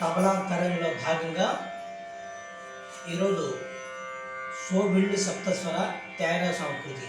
తబలా భాగంగా ఈరోజు సోబిల్లి సప్తస్వర త్యాగ సంస్కృతి.